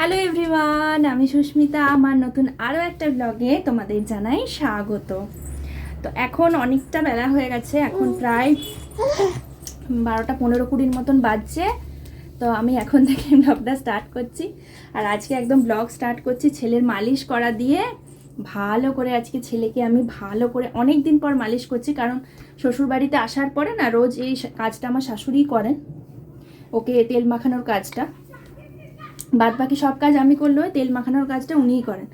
Hello everyone আমি সুস্মিতা, আমার নতুন আরও একটা ব্লগে তোমাদের জানাই স্বাগত। তো এখন অনেকটা বেলা হয়ে গেছে, এখন প্রায় বারোটা পনেরো কুড়ির মতন বাজছে। তো আমি এখন থেকে ব্লগটা স্টার্ট করছি। আর আজকে একদম ব্লগ স্টার্ট করছি ছেলের মালিশ করা দিয়ে। ভালো করে আজকে ছেলেকে আমি ভালো করে অনেক দিন পর মালিশ করছি, কারণ শ্বশুরবাড়িতে আসার পরে না, রোজ এই কাজটা আমার শাশুড়িই করেন। ওকে তেল মাখানোর কাজটা। বাদ বাকি সব কাজ আমি করলেও তেল মাখানোর কাজটা উনিই করেন।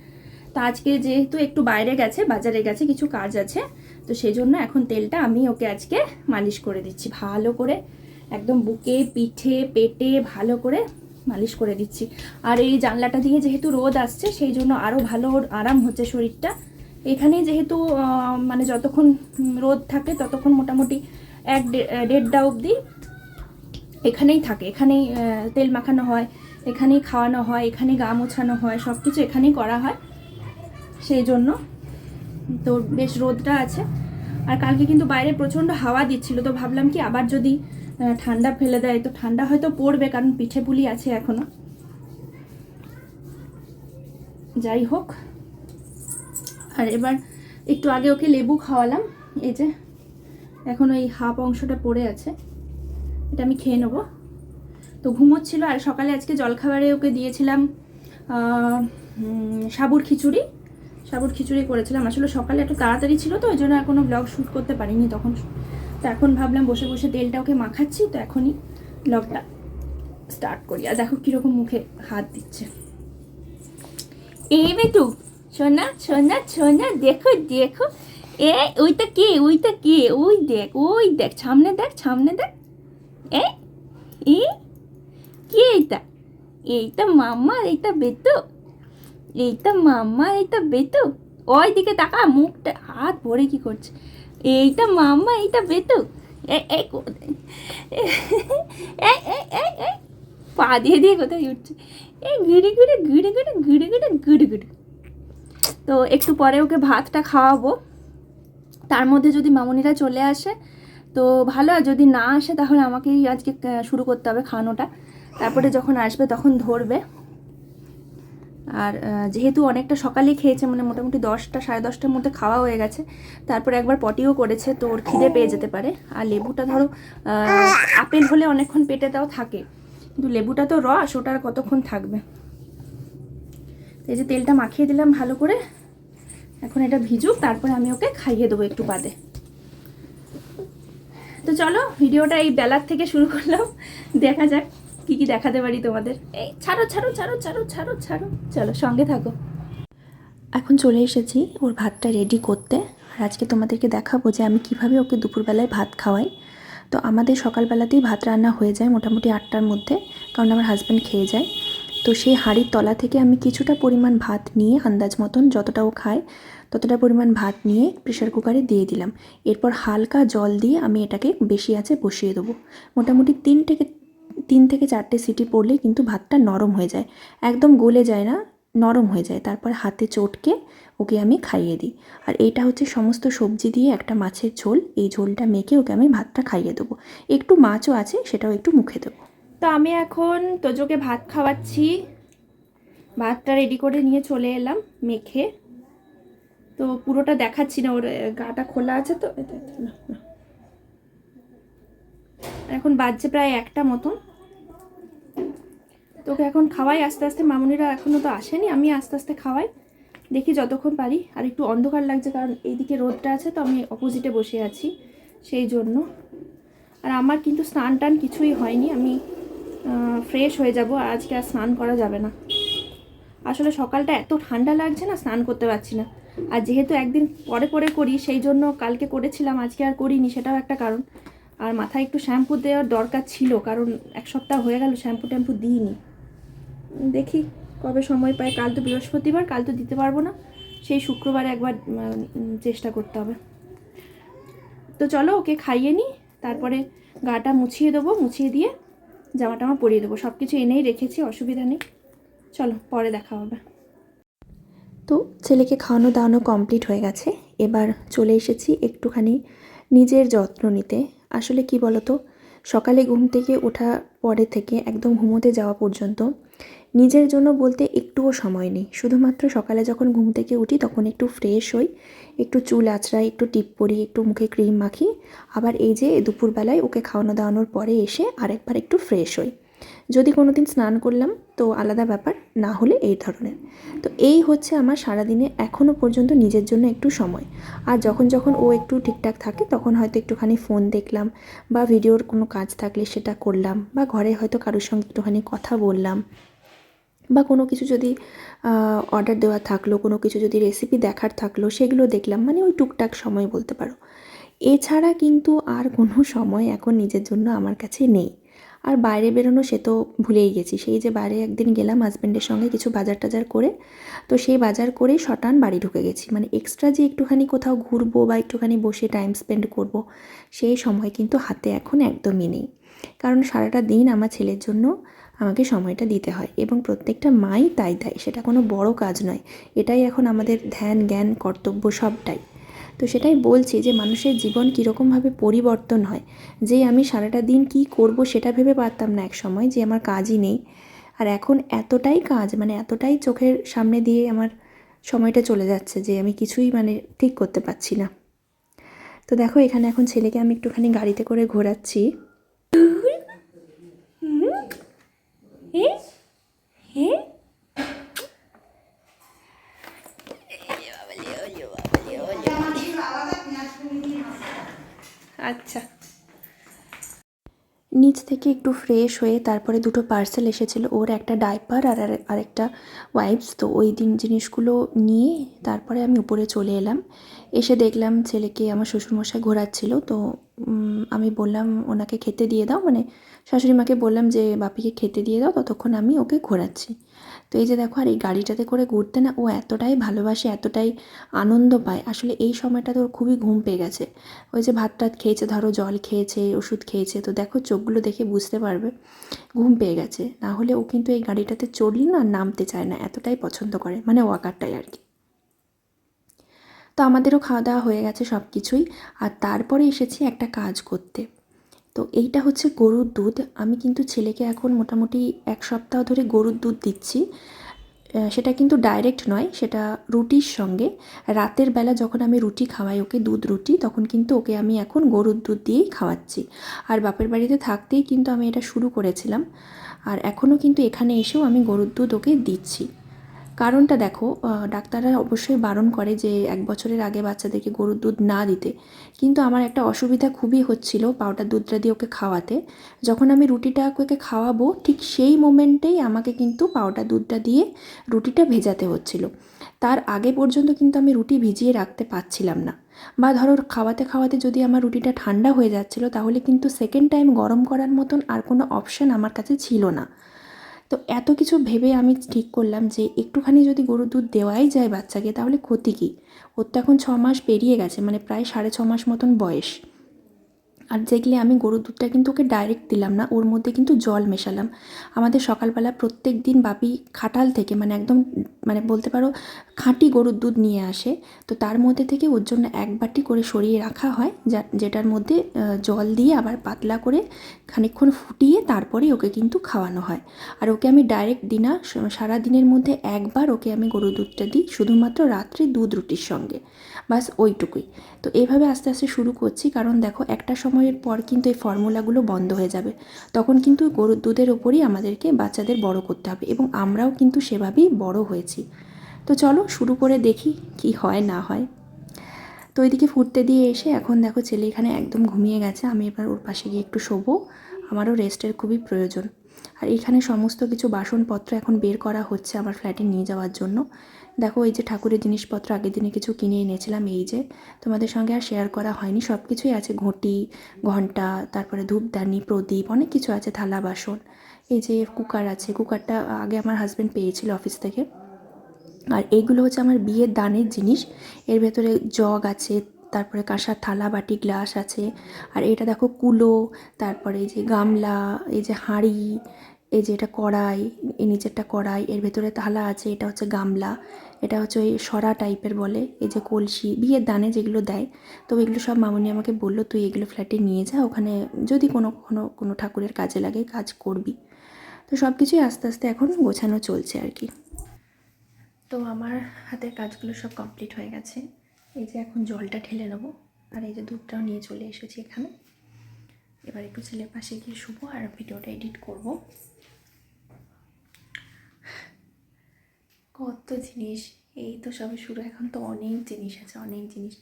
তো আজকে যেহেতু একটু বাইরে গেছে, বাজারে গেছে, কিছু কাজ আছে, তো সেই জন্য এখন তেলটা আমি ওকে আজকে মালিশ করে দিচ্ছি। ভালো করে একদম বুকে, পিঠে, পেটে ভালো করে মালিশ করে দিচ্ছি। আর এই জানলাটা দিয়ে যেহেতু রোদ আসছে সেই জন্য আরও ভালো আরাম হচ্ছে শরীরটা। এখানেই যেহেতু মানে যতক্ষণ রোদ থাকে, ততক্ষণ মোটামুটি এক দেড়টা অবধি এখানেই থাকে। এখানেই তেল মাখানো হয়। এখানেই খাওয়ানো হয়, এখানেই গা মোছানো হয় সব কিছু এখানেই করা হয়। সেই জন্য তো বেশ রোদটা আছে। আর কালকে কিন্তু বাইরে প্রচণ্ড হাওয়া দিচ্ছিল, তো ভাবলাম কি আবার যদি ঠান্ডা ফেলে দেয়। তো ঠান্ডা হয়তো পড়বে, কারণ পিঠে পুলি আছে এখনও। যাই হোক। আর এবার একটু আগে ওকে লেবু খাওয়ালাম, এই যে, এখন ওই হাফ অংশটা পড়ে আছে। এটা আমি খেয়ে নেব। তো ঘুমোচ্ছিল আর সকালে আজকে জলখাবারে ওকে দিয়েছিলাম সাবুর খিচুড়ি। সাবুর খিচুড়ি করেছিলাম। আসলে সকালে একটু তাড়াতাড়ি ছিল তো, ওই জন্য আর কোনো ব্লগ শ্যুট করতে পারিনি তখন। তো এখন ভাবলাম বসে বসে তেলটা ওকে মাখাচ্ছি, তো এখনই ব্লগটা স্টার্ট করি। আর দেখো কীরকম মুখে হাত দিচ্ছে। এই বেটু, সোনা সোনা সোনা, দেখো দেখো। এ, ওইটা কে ওইটা কে? ওই দেখ ওই দেখ, সামনে দেখ সামনে দেখ। এ কি এইটা এইটা মাম্মার এইটা বেতু এইটা মাম্মার এইটা বেতু ওই দিকে তাকা, মুখটা হাত ভরে কি করছে? এইটা মাম্মা এইটা বেতু এ এ এ এ এ এ, পা দিয়ে দিয়ে কোথায় উঠছে? এই ঘুরে ঘুরে ঘুরে ঘুরে ঘুরে ঘুরে ঘুরে ঘুরে তো একটু পরে ওকে ভাতটা খাওয়াবো। তার মধ্যে যদি মামুনিরা চলে আসে, তো ভালো আর যদি না আসে, তাহলে আমাকেই আজকে শুরু করতে হবে খাওয়ানোটা। তারপরে যখন আসবে তখন ধরবে। আর যেহেতু অনেকটা সকালে খেয়েছে মানে মোটামুটি দশটা, সাড়ে দশটার মধ্যে খাওয়া হয়ে গেছে, তারপরে একবার পটিও করেছে, তো ওর খিদে পেয়ে যেতে পারে। আর লেবুটা ধরো আপেল হলে অনেকক্ষণ পেটে তাও থাকে, কিন্তু লেবুটা তো রস ওটা আর কতক্ষণ থাকবে? এই যে তেলটা মাখিয়ে দিলাম ভালো করে, এখন এটা ভিজুক, তারপরে আমি ওকে খাইয়ে দেবো একটু বাদে। তো চলো, ভিডিওটা এই বেলার থেকে শুরু করলাম, দেখা যাক। কি কি দেখাতে পারি তোমাদের? এই, ছাড়ো ছাড়ো ছাড়ো ছাড়ো ছাড়ো ছাড়ো। চলো, সঙ্গে থাকো। এখন চলে এসেছি ওর ভাতটা রেডি করতে। আর আজকে তোমাদেরকে দেখাবো যে আমি কীভাবে ওকে দুপুরবেলায় ভাত খাওয়াই। তো আমাদের সকালবেলাতেই ভাত রান্না হয়ে যায় মোটামুটি আটটার মধ্যে, কারণ আমার হাজব্যান্ড খেয়ে যায়। তো সেই হাঁড়ির তলা থেকে আমি কিছুটা পরিমাণ ভাত নিয়ে আন্দাজ মতন যতটা ও খায়, ততটা পরিমাণ ভাত নিয়ে প্রেশার কুকারে দিয়ে দিলাম। এরপর হালকা জল দিয়ে আমি এটাকে বেশি আছে বসিয়ে দেবো। মোটামুটি তিন থেকে তিন থেকে চারটে সিটি পড়লেই কিন্তু ভাতটা নরম হয়ে যায়। একদম গলে যায় না, নরম হয়ে যায়। তারপর হাতে চটকে ওকে আমি খাইয়ে দিই। আর এইটা হচ্ছে সমস্ত সবজি দিয়ে একটা মাছের ঝোল। এই ঝোলটা মেখে ওকে আমি ভাতটা খাইয়ে দেবো। একটু মাছও আছে, সেটাও একটু মুখে দেবো। তো আমি এখন তোজোকে ভাত খাওয়াচ্ছি। ভাতটা রেডি করে নিয়ে চলে এলাম মেখে। তো পুরোটা দেখাচ্ছি না, ওর গাটা খোলা আছে তো? এটা- এটা-। এখন বাজছে প্রায় একটা মতন। তোকে এখন খাওয়াই, আস্তে আস্তে মামুনিরা এখনও তো আসেনি, আমি আস্তে আস্তে খাওয়াই। দেখি যতক্ষণ পারি, আর একটু অন্ধকার লাগছে কারণ এইদিকে রোদটা আছে, তো আমি অপোজিটে বসে আছি সেই জন্য। আর আমার কিন্তু স্নান টান কিছুই হয়নি, আমি ফ্রেশ হয়ে যাব আজকে আর স্নান করা যাবে না। আসলে সকালটা এত ঠান্ডা লাগছে না, স্নান করতে পারছি না। আর যেহেতু একদিন পরে পরে করি, সেই জন্য কালকে করেছিলাম, আজকে আর করিনি, সেটাও একটা কারণ। আর মাথায় একটু শ্যাম্পু দেওয়ার দরকার ছিল, কারণ এক সপ্তাহ হয়ে গেল শ্যাম্পু ট্যাম্পু দিইনি। দেখি কবে সময় পাই। কাল তো বৃহস্পতিবার, কাল তো দিতে পারব না। সেই শুক্রবারে একবার চেষ্টা করতে হবে। তো চলো ওকে খাইয়ে নিই, তারপরে গাটা মুছিয়ে দেবো, মুছিয়ে দিয়ে জামা টামা পরিয়ে দেবো। সব কিছু এনেই রেখেছি, অসুবিধা নেই। চলো, পরে দেখা হবে। তো ছেলেকে খাওয়ানো দাওয়ানো কমপ্লিট হয়ে গেছে। এবার চলে এসেছি একটুখানি নিজের যত্ন নিতে। আসলে কি বলতো, সকালে ঘুম থেকে ওঠা পরে থেকে একদম ঘুমোতে যাওয়া পর্যন্ত নিজের জন্য বলতে একটুও সময় নেই। শুধুমাত্র সকালে যখন ঘুম থেকে উঠি, তখন একটু ফ্রেশ হই, একটু চুল আঁচড়াই, একটু টিপ পরি, একটু মুখে ক্রিম মাখি। আবার এই যে দুপুরবেলায় ওকে খাওয়ানো দাওয়ানোর পরে এসে আরেকবার একটু ফ্রেশ হই। যদি কোনো দিন স্নান করলাম, তো আলাদা ব্যাপার, না হলে এই ধরনের। তো এই হচ্ছে আমার সারাদিনে এখনও পর্যন্ত নিজের জন্য একটু সময়। আর যখন যখন ও একটু ঠিকঠাক থাকে, তখন হয়তো একটুখানি ফোন দেখলাম বা ভিডিওর কোনো কাজ থাকলে সেটা করলাম বা ঘরে হয়তো কারোর সঙ্গে একটুখানি কথা বললাম। বা কোনো কিছু যদি অর্ডার দেওয়া থাকল, কোনো কিছু যদি রেসিপি দেখার থাকল, সেগুলো দেখলাম মানে ওই টুকটাক সময় বলতে পারো। এছাড়া কিন্তু আর কোনো সময় এখন নিজের জন্য আমার কাছে নেই। আর বাইরে বেরোনো সে তো ভুলেই গেছি। সেই যে বাইরে একদিন গেলাম হাজব্যান্ডের সঙ্গে কিছু বাজার টাজার করে, তো সেই বাজার করেই শটান বাড়ি ঢুকে গেছি। মানে এক্সট্রা যে একটুখানি কোথাও ঘুরবো বা একটুখানি বসে টাইম স্পেন্ড করব, সেই সময় কিন্তু হাতে এখন একদমই নেই। কারণ সারাটা দিন আমার ছেলের জন্য আমাকে সময়টা দিতে হয় এবং প্রত্যেকটা মাই তাই দেয়, সেটা কোনো বড় কাজ নয়। এটাই এখন আমাদের ধ্যান, জ্ঞান, কর্তব্য সবটাই। তো সেটাই বলছি যে মানুষের জীবন কীরকমভাবে পরিবর্তন হয়। যে আমি সারাটা দিন কি করব সেটা ভেবে পারতাম না এক সময় যে আমার কাজই নেই। আর এখন এতটাই কাজ মানে এতটাই চোখের সামনে দিয়ে আমার সময়টা চলে যাচ্ছে যে আমি কিছুই মানে ঠিক করতে পারছি না। তো দেখো এখানে এখন ছেলেকে আমি একটুখানি গাড়িতে করে ঘোরাচ্ছি। আচ্ছা। নিচ থেকে একটু ফ্রেশ হয়ে তারপরে দুটো পার্সেল এসেছিল ওর একটা ডাইপার আর আর- আরেকটা ওয়াইপস তো ওই দিন জিনিসগুলো নিয়ে তারপরে আমি উপরে চলে এলাম। এসে দেখলাম ছেলেকে আমার শ্বশুরমশাই ঘোরাচ্ছিল তো আমি বললাম, ওনাকে খেতে দিয়ে দাও। মানে শাশুড়ি মাকে বললাম যে, বাপিকে খেতে দিয়ে দাও, ততক্ষণ আমি ওকে ঘোরাচ্ছি। তো এই যে দেখো, আর এই গাড়িটাতে করে ঘুরতে না, ও এতটাই ভালোবাসে, এতটাই আনন্দ পায়। আসলে এই সময়টা তো ওর খুবই ঘুম পেয়ে গেছে। ওই যে ভাত টাত খেয়েছে, ধরো জল খেয়েছে, ওষুধ খেয়েছে, তো দেখো চোখগুলো দেখে বুঝতে পারবে, ঘুম পেয়ে গেছে। না হলে ও কিন্তু এই গাড়িটাতে চড়লি না, নামতে চায় না, এতটাই পছন্দ করে মানে ওয়াকারটাই আর কি। তো আমাদেরও খাওয়া দাওয়া হয়ে গেছে সব কিছুই আর তারপরে এসেছি একটা কাজ করতে। তো এইটা হচ্ছে গরুর দুধ। আমি কিন্তু ছেলেকে এখন মোটামুটি এক সপ্তাহ ধরে গরুর দুধ দিচ্ছি। সেটা কিন্তু ডাইরেক্ট নয়, সেটা রুটির সঙ্গে। রাতের বেলা যখন আমি রুটি খাওয়াই, ওকে দুধ রুটি, তখন কিন্তু ওকে আমি এখন গরুর দুধ দিয়েই খাওয়াচ্ছি। আর বাপের বাড়িতে থাকতেই কিন্তু আমি এটা শুরু করেছিলাম। আর এখনও কিন্তু এখানে এসেও আমি গরুর দুধ ওকে দিচ্ছি। কারণটা দেখো ডাক্তাররা অবশ্যই বারণ করে যে এক বছরের আগে বাচ্চাদেরকে গরুর দুধ না দিতে। কিন্তু আমার একটা অসুবিধা খুবই হচ্ছিল পাউডার দুধটা দিয়ে ওকে খাওয়াতে। যখন আমি রুটিটা ওকে খাওয়াবো, ঠিক সেই মোমেন্টেই আমাকে কিন্তু পাউডার দুধটা দিয়ে রুটিটা ভেজাতে হচ্ছিল। তার আগে পর্যন্ত কিন্তু আমি রুটি ভিজিয়ে রাখতে পারছিলাম না। বা ধরো, খাওয়াতে খাওয়াতে যদি আমার রুটিটা ঠান্ডা হয়ে যাচ্ছিল, তাহলে কিন্তু সেকেন্ড টাইম গরম করার মতন আর কোনো অপশান আমার কাছে ছিল না। তো এত কিছু ভেবে আমি ঠিক করলাম যে একটুখানি যদি গরুর দুধ দেওয়াই যায় বাচ্চাকে, তাহলে ক্ষতি কী? ওর তো এখন ছ মাস পেরিয়ে গেছে মানে প্রায় সাড়ে ছ মাস মতন বয়স। আর যেগুলি আমি গরুর দুধটা কিন্তু ওকে ডাইরেক্ট দিলাম না, ওর মধ্যে কিন্তু জল মেশালাম। আমাদের সকালবেলা প্রত্যেক দিন বাপি খাটাল থেকে মানে একদম মানে বলতে পারো খাঁটি গরুর দুধ নিয়ে আসে। তো তার মধ্যে থেকে ওর জন্য এক বাটি করে সরিয়ে রাখা হয়, যা, যেটার মধ্যে জল দিয়ে আবার পাতলা করে খানিকক্ষণ ফুটিয়ে তারপরে ওকে কিন্তু খাওয়ানো হয়। আর ওকে আমি ডাইরেক্ট দিনা সারা দিনের মধ্যে একবার ওকে আমি গরুর দুধটা দিই, শুধুমাত্র রাত্রে দুধ রুটির সঙ্গে। বাস ওইটুকুই। তো এইভাবে আস্তে আস্তে শুরু করছি, কারণ দেখো একটা সময়ের পর কিন্তু এই ফর্মুলাগুলো বন্ধ হয়ে যাবে। তখন কিন্তু গরুর দুধের ওপরই আমাদেরকে বাচ্চাদের বড় করতে হবে এবং আমরাও কিন্তু সেভাবেই বড় হয়েছি। তো চলো শুরু করে দেখি কি হয় না হয়। তো ওইদিকে ফুটতে দিয়ে এসে এখন দেখো ছেলে এখানে একদম ঘুমিয়ে গেছে, আমি এবার ওর পাশে গিয়ে একটু শোবো, আমারও রেস্টের খুবই প্রয়োজন। আর এখানে সমস্ত কিছু বাসনপত্র এখন বের করা হচ্ছে আমার ফ্ল্যাটে নিয়ে যাওয়ার জন্য। দেখো, এই যে ঠাকুরের জিনিসপত্র আগের দিনে কিছু কিনে এনেছিলাম, এই যে তোমাদের সঙ্গে আর শেয়ার করা হয়নি। সব কিছুই আছে, ঘটি ঘণ্টা তারপরে ধূপদানি, প্রদীপ, অনেক কিছু আছে, থালা, বাসন। এই যে কুকার আছে, কুকারটা আগে আমার হাজব্যান্ড পেয়েছিল অফিস থেকে। আর এইগুলো হচ্ছে আমার বিয়ের দানের জিনিস। এর ভেতরে জগ আছে তারপরে কাঁসার থালা বাটি গ্লাস আছে, আর এটা দেখো কুলো, তারপরে এই যে গামলা, এই যে হাঁড়ি, এই যে এটা কড়াই, এই নিচেরটা কড়াই, এর ভেতরে থালা আছে, এটা হচ্ছে গামলা, এটা হচ্ছে ওই সরা টাইপের বলে, এই যে কলসি, বিয়ের দানে যেগুলো দেয়, তো এগুলো সব মামুনি আমাকে বলল, তুই এগুলো ফ্ল্যাটে নিয়ে যা, ওখানে যদি কোনো কোনো কোনো ঠাকুরের কাজে লাগে, কাজ করবি। তো সব কিছুই আস্তে আস্তে এখন গোছানো চলছে আর কি। তো আমার হাতের কাজগুলো সব কমপ্লিট হয়ে গেছে। এই যে এখন জলটা ঢেলে নেব। আর এই যে দুধটাও নিয়ে চলে এসেছি এখানে। এবার একটু ছেলে পাশে গিয়ে শুবো আর ভিডিওটা এডিট করব। কত জিনিস। এই তো সবে শুরু, এখন তো অনেক জিনিস আছে, অনেক জিনিস।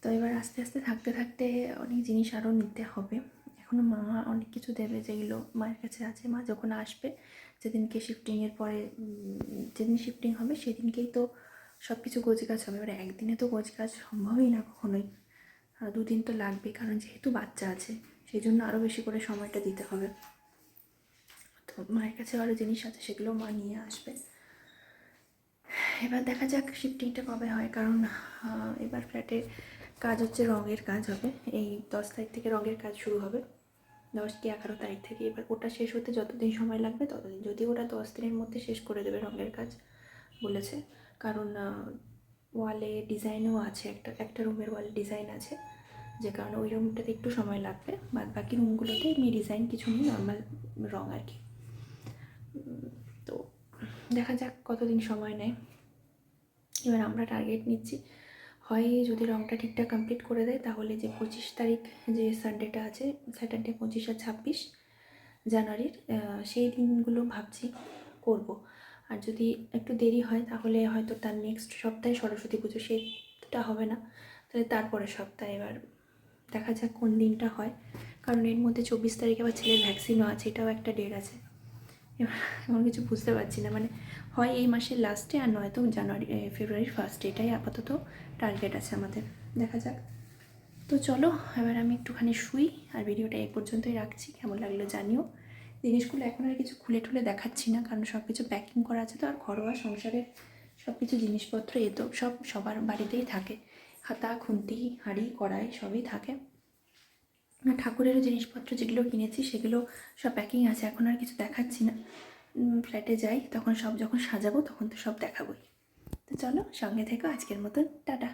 তো এবার আস্তে আস্তে থাকতে থাকতে অনেক জিনিস আরও নিতে হবে। এখনও মা অনেক কিছু দেবে যেগুলো মায়ের কাছে আছে। মা যখন আসবে, যেদিনকে শিফটিংয়ের পরে যেদিন শিফটিং হবে, সেদিনকেই তো সব কিছু গোছগাছ হবে। এবার একদিনে তো গোছগাছ সম্ভবই না কখনোই। দুদিন তো লাগবে, কারণ যেহেতু বাচ্চা আছে সেই জন্য আরও বেশি করে সময়টা দিতে হবে। তো মায়ের কাছে আরও জিনিস আছে, সেগুলো মা নিয়ে আসবে। এবার দেখা যাক শিফটিংটা কবে হয়, কারণ এবার ফ্ল্যাটে কাজ হচ্ছে রঙের কাজ হবে। এই দশ তারিখ থেকে রঙের কাজ শুরু হবে। দশ কি এগারো তারিখ থেকে এবার ওটা শেষ হতে যতদিন সময় লাগবে, ততদিন। যদি ওটা দশ দিনের মধ্যে শেষ করে দেবে রঙের কাজ বলেছে কারণ ওয়ালে ডিজাইনও আছে, একটা একটা রুমের ওয়ালে ডিজাইন আছে, যে কারণে ওই রুমটাতে একটু সময় লাগবে, বাদ বাকি রুমগুলোতে এমনি ডিজাইন কিছু নেই নর্মাল রঙ আর কি। তো দেখা যাক কতদিন সময় নেয়। এবার আমরা টার্গেট নিচ্ছি। হয় যদি রঙটা ঠিকঠাক কমপ্লিট করে দেয়, তাহলে যে পঁচিশ তারিখ যে সানডেটা আছে স্যাটারডে পঁচিশ আর ছাব্বিশ জানুয়ারির সেই দিনগুলো ভাবছি করব। আর যদি একটু দেরি হয়, তাহলে হয়তো তার নেক্সট সপ্তাহে সরস্বতী পুজো সেটা হবে না। তাহলে তারপরে সপ্তাহে এবার দেখা যাক কোন দিনটা হয়। কারণ এর মধ্যে চব্বিশ তারিখে আবার ছেলের ভ্যাকসিনও আছে, এটাও একটা ডেট আছে। এবার এখন কিছু বুঝতে পারছি না। মানে হয় এই মাসের লাস্টে আর নয়তো জানুয়ারি ফেব্রুয়ারির ফার্স্টে এটাই আপাতত টার্গেট আছে আমাদের। দেখা যাক। তো চলো, এবার আমি একটুখানি শুই, আর ভিডিওটা এই পর্যন্তই রাখছি। কেমন লাগল জানিও। জিনিসগুলো এখন আর কিছু খুলে টুলে দেখাচ্ছি না, কারণ সব কিছু প্যাকিং করা আছে তো, আর ঘরোয়া সংসারের সব কিছু জিনিসপত্র এ তো সব সবার বাড়িতেই থাকে। হাতা খুন্তি, হাঁড়ি, কড়াই সবই থাকে। আর ঠাকুরেরও জিনিসপত্র যেগুলো কিনেছি সেগুলো সব প্যাকিং আছে, এখন আর কিছু দেখাচ্ছি না। ফ্ল্যাটে যাই, তখন সব যখন সাজাবো তখন তো সব দেখাবোই। তো চলো সঙ্গে থেকো, আজকের মতন, টাটা।